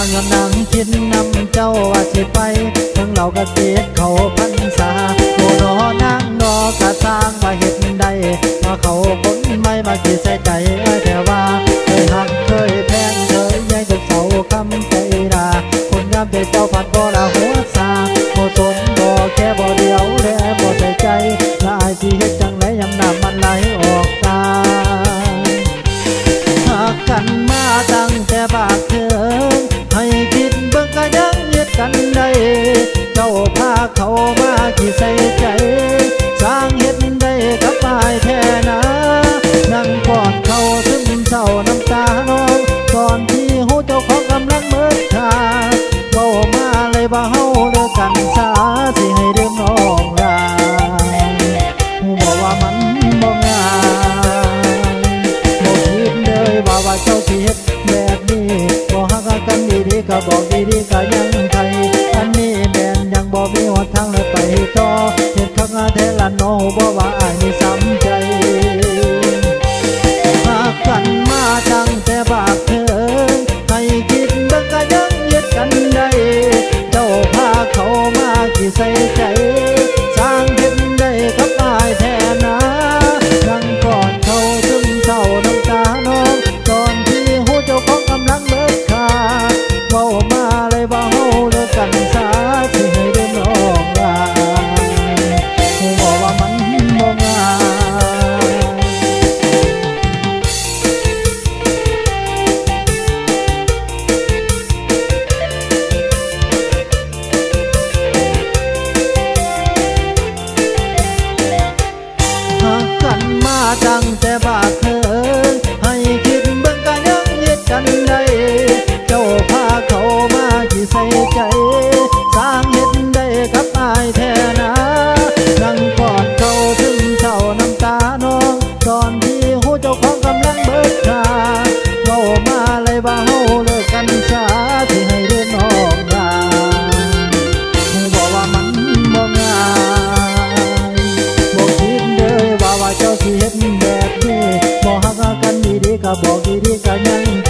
างลำนางคิดนำเจ้าว่าสิไปทั้งเหล่ากเกษตรเขาพัน กันได้เจ้าพาเขามาที่ใส่ใจ สร้างเห็ดได้กับปายแท่นะนั่งกอดเขาซึมเศร้าน้ำตาน้องตอนที่หูเจ้าของกำลังเมิดทาเข้ามาเลยบ่า ก็บอกดีดีก็ยังไทยอันนี้แมนยังบอกมีหัวทางเลยไปต่อเห็นทักอาเทลันโนบ่ว่าอายมีซ้ำใจมากกันมาตั้งแต่บาปเธอให้คิดดังก็ยังเย็ดกันได้ เจ้าพาเขามาที่ใส่ใจ บอกดีดีกันยัง